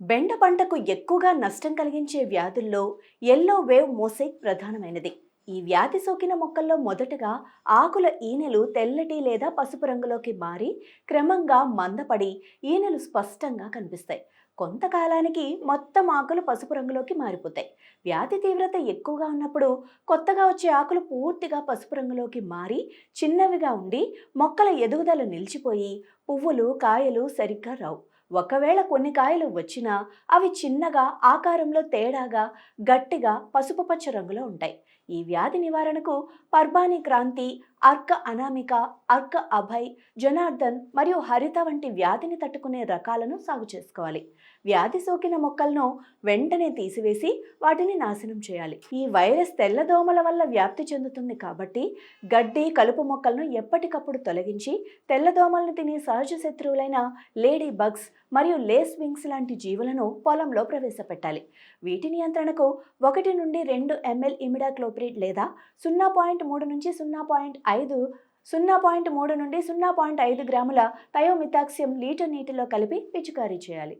బెండ పంటకు ఎక్కువగా నష్టం కలిగించే వ్యాధుల్లో ఎల్లో వేవ్ మోసైక్ ప్రధానమైనది. ఈ వ్యాధి సోకిన మొక్కల్లో మొదటగా ఆకుల ఈనెలు తెల్లటి లేదా పసుపు రంగులోకి మారి క్రమంగా మందపడి ఈనెలు స్పష్టంగా కనిపిస్తాయి. కొంతకాలానికి మొత్తం ఆకులు పసుపు రంగులోకి మారిపోతాయి. వ్యాధి తీవ్రత ఎక్కువగా ఉన్నప్పుడు కొత్తగా వచ్చే ఆకులు పూర్తిగా పసుపు రంగులోకి మారి చిన్నవిగా ఉండి మొక్కల ఎదుగుదల నిలిచిపోయి పువ్వులు కాయలు సరిగ్గా రావు. ఒకవేళ కొన్ని కాయలు వచ్చినా అవి చిన్నగా ఆకారంలో తేడాగా గట్టిగా పసుపు పచ్చ రంగులో ఉంటాయి. ఈ వ్యాధి నివారణకు పర్బాని క్రాంతి అర్క అనామిక అర్క అభయ్ జనార్దన్ మరియు హరిత వంటి వ్యాధిని తట్టుకునే రకాలను సాగు చేసుకోవాలి. వ్యాధి సోకిన మొక్కలను వెంటనే తీసివేసి వాటిని నాశనం చేయాలి. ఈ వైరస్ తెల్లదోమల వల్ల వ్యాప్తి చెందుతుంది కాబట్టి గడ్డి కలుపు మొక్కలను ఎప్పటికప్పుడు తొలగించి తెల్లదోమలను తినే సహజ శత్రువులైన లేడీ బగ్స్ మరియు లేస్ వింగ్స్ లాంటి జీవులను పొలంలో ప్రవేశపెట్టాలి. వీటి నియంత్రణకు ఒకటి నుండి రెండు ఎంఎల్ ఇమిడాక్లోప్రిడ్ లేదా సున్నా పాయింట్ మూడు నుంచి సున్నా పాయింట్ ఐదు సున్నా పాయింట్ మూడు నుండి సున్నా పాయింట్ ఐదు గ్రాముల థయోమితాక్సియం లీటర్ నీటిలో కలిపి పిచికారీ చేయాలి.